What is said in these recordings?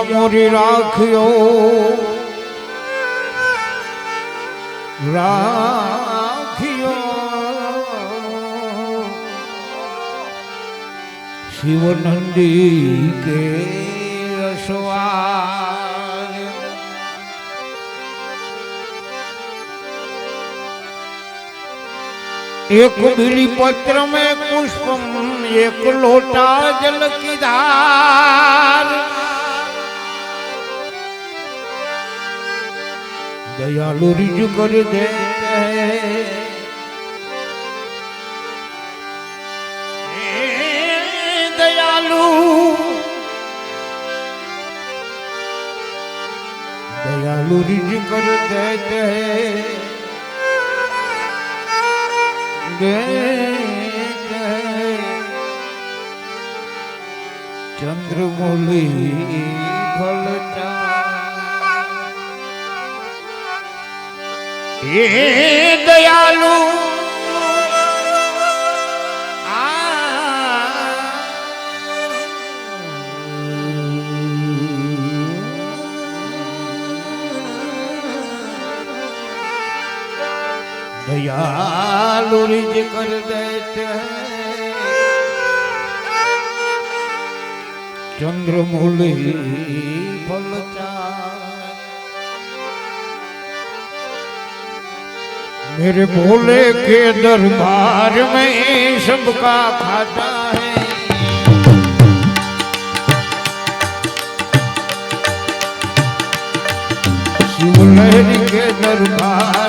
માં મોરી રાખ્યો રાખ્યો શિવનંદી કે રસવા એક બીલી પત્ર મેં પુષ્પ એક લોટા જલ કી દયાલુ રીજ કરી દે. દયાલુ. દયાલુ રીજ કરી દે દે. ચંદ્રમુલી ભલતા હે દયાલુ દયાલુ રીજ કર દે ચંદ્રમુલી ફલ मेरे भोले के दरबार में सबका खाता है शिवलहरी के दरबार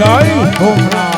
જય સોમનાથ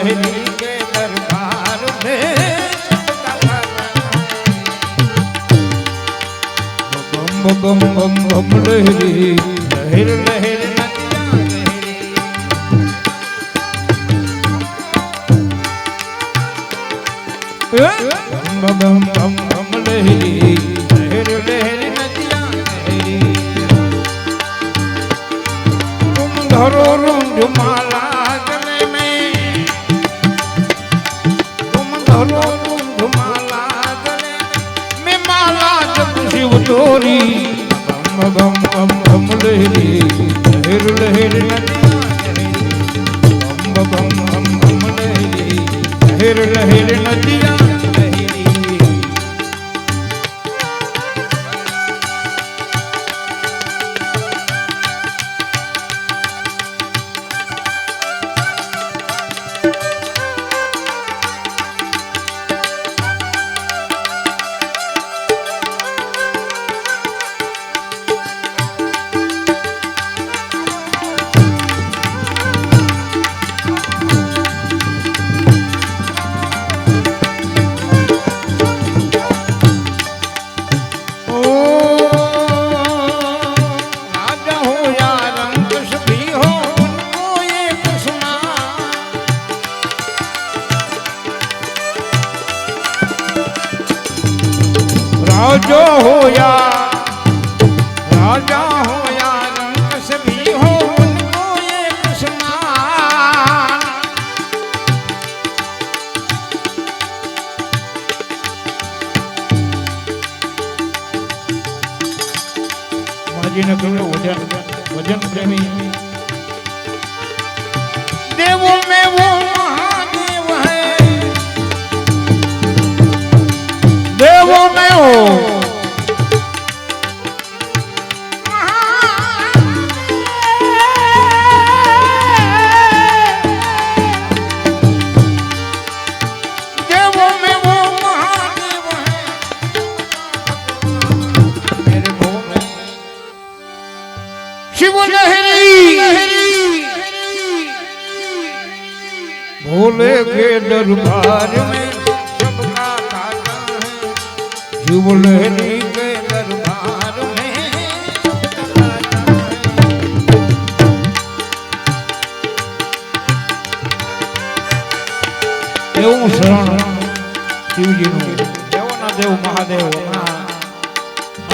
शिव लहरी के दरबार में सबका खाता है बम बम बम बम लहरी लहर लहर લહેર નદિયા બમ બમ બમ લહેરી લહેર લહેર નદિયા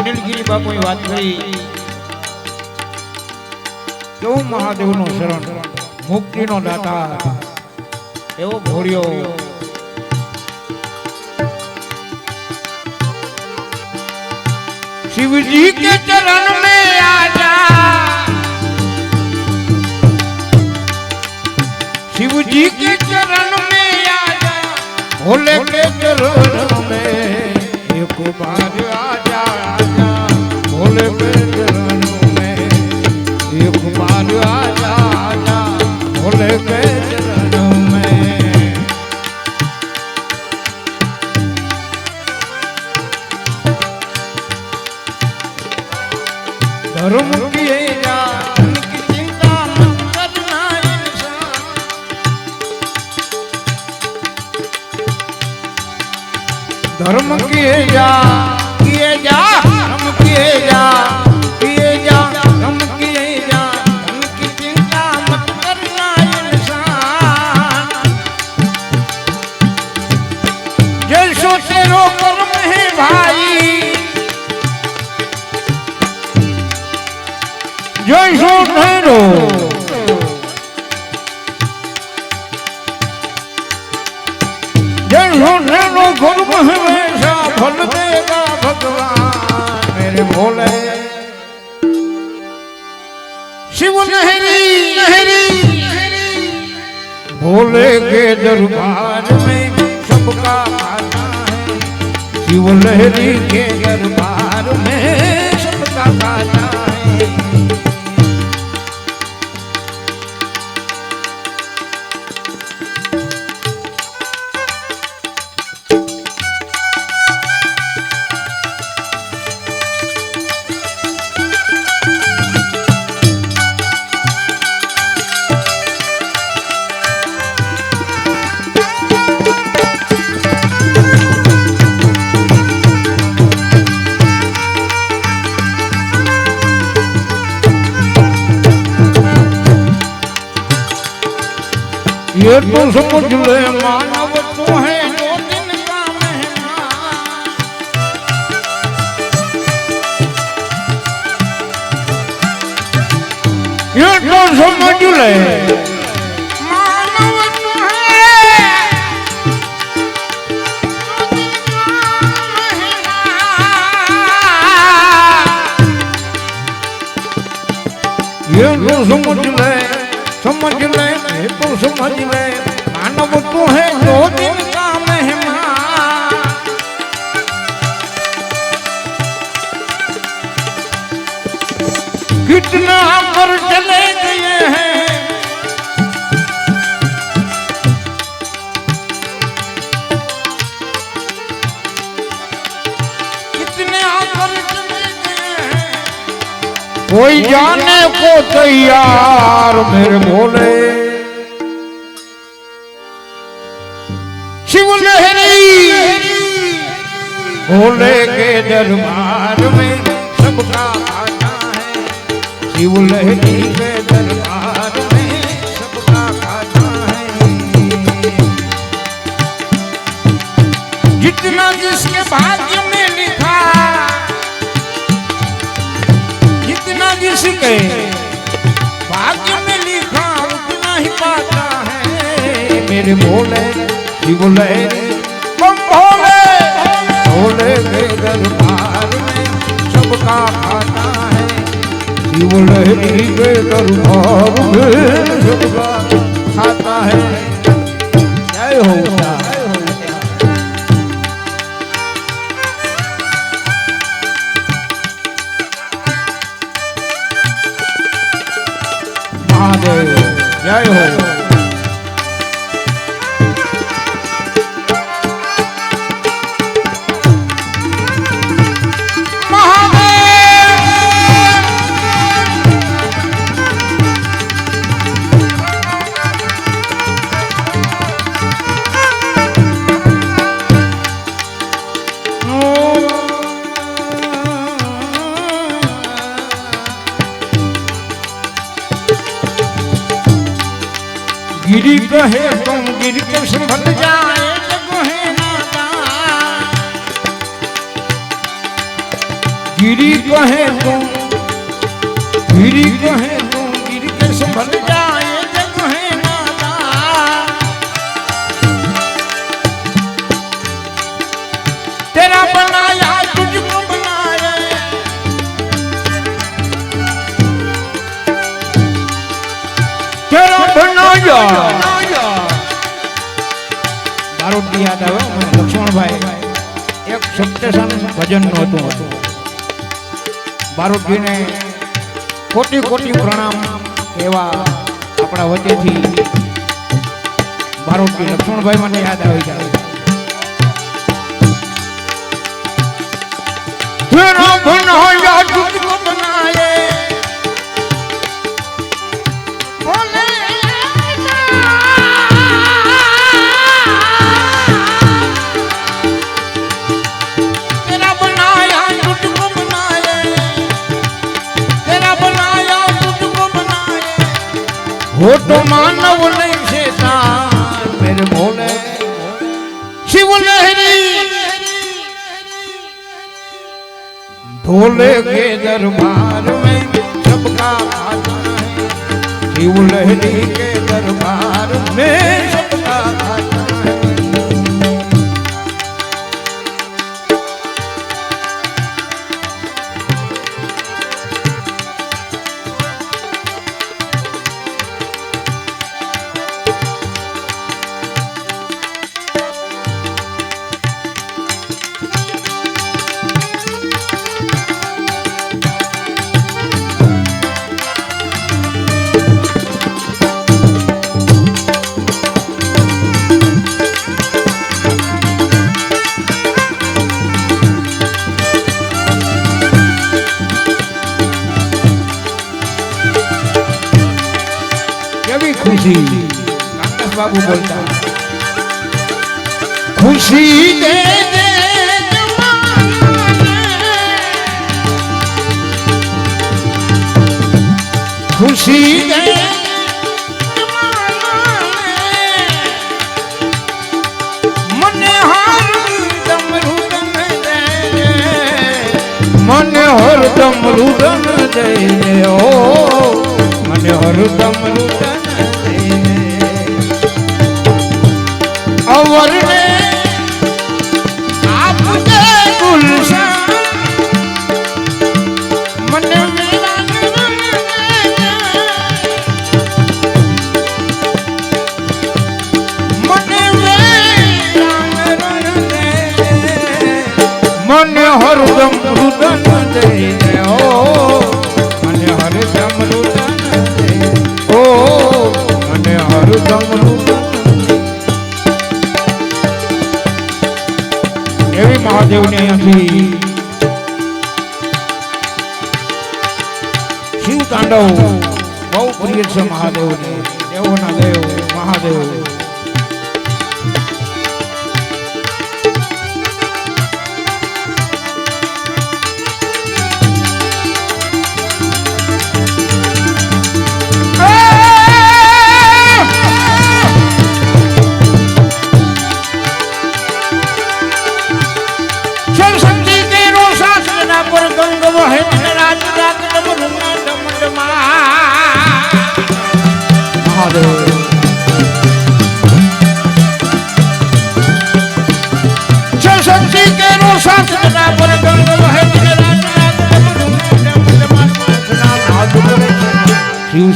અનિલગીરી બાપુએ વાત કરી. કેવું મહાદેવનું શરણ, મુક્તિનો દાતા એવો ભોળ્યો. શિવજી કે ચરણ મેં આજા. શિવજી કે ચરણ મેં આજા. ભોલે કે ચરણ મેં, એક બાર આજા. ધર્મ કીએ જાન કી ચિંતા મન કરના ઇન્સાન ધર્મ જા કીએ જા जैसो तेरो कर्म है वैसा फल देगा भगवान मेरे भोले शिव लहरी लहरी भोले के दरबार में सबका खाता है शिव लहरी के दरबार में सबका खाता है ये तो समझ ले मानव तू है दो दिन का मेहमान ये तो समझ ले मानव तू है दो समझ ले तू समझ ले। मानव तू है दो दिन का मेहमान। कितना पर चले गए हैं। कोई जाने को तैयार। গর্ভের মনে है मेरे भोले शिव लहरी बम भोले भोले के दरबार में सबका खाता है शिव लहरी के दरबार में सबका खाता है जय हो जय हो गिरी कहे तुम गिर के संभल जाए जग है नादान। तेरा बनाया तुझको बनाया तेरा बनाया મારો જ યાદ આવે હો મને લક્ષ્મણભાઈ એક સપ્તસાન ભજન નું હતું બારોટજીને કોટી કોટી પ્રણામ એવા આપણા વચ્ચેથી બારોટજી લક્ષ્મણભાઈ મને યાદ આવી જાય. तेरा ખોલે ખેદર day.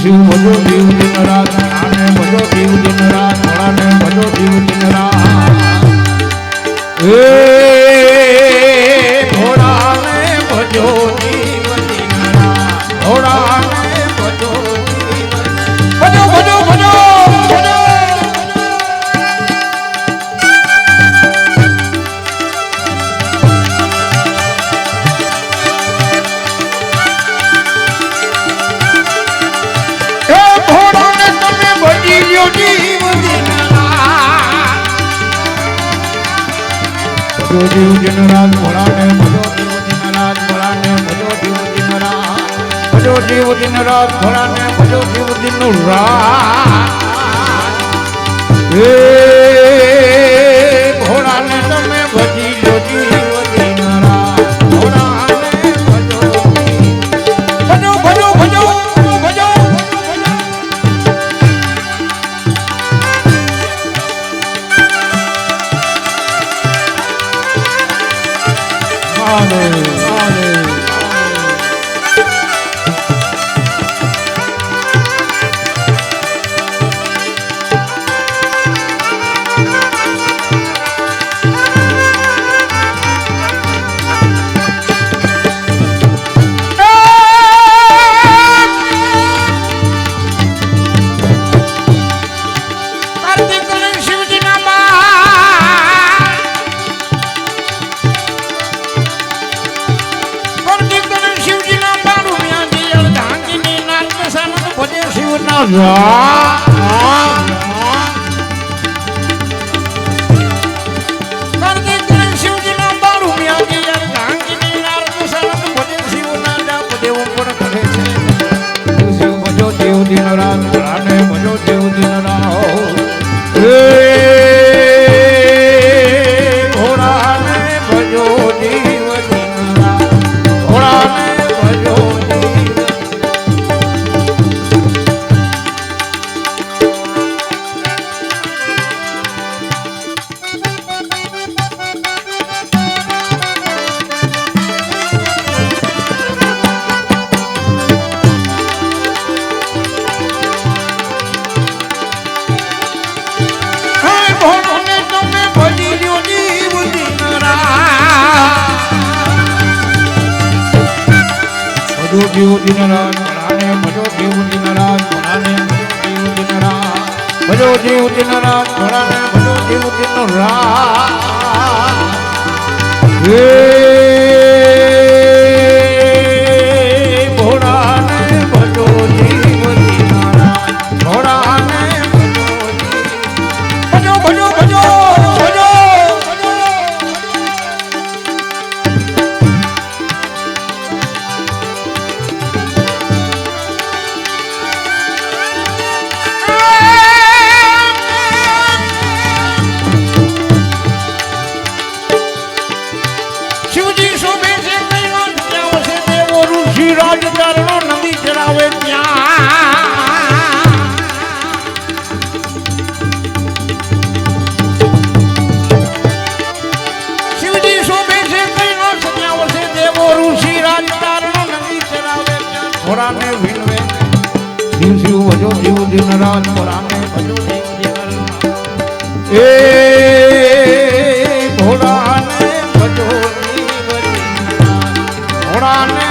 Jesus, કોને શિવના દિનરાજ ભણાને ભજો જીવ દિનરાજ ભણાને જીવ દિનરાજ ભજો જીવ દિનરાજ ભણાને ભજો જીવ દિનરાજ હે Come on it.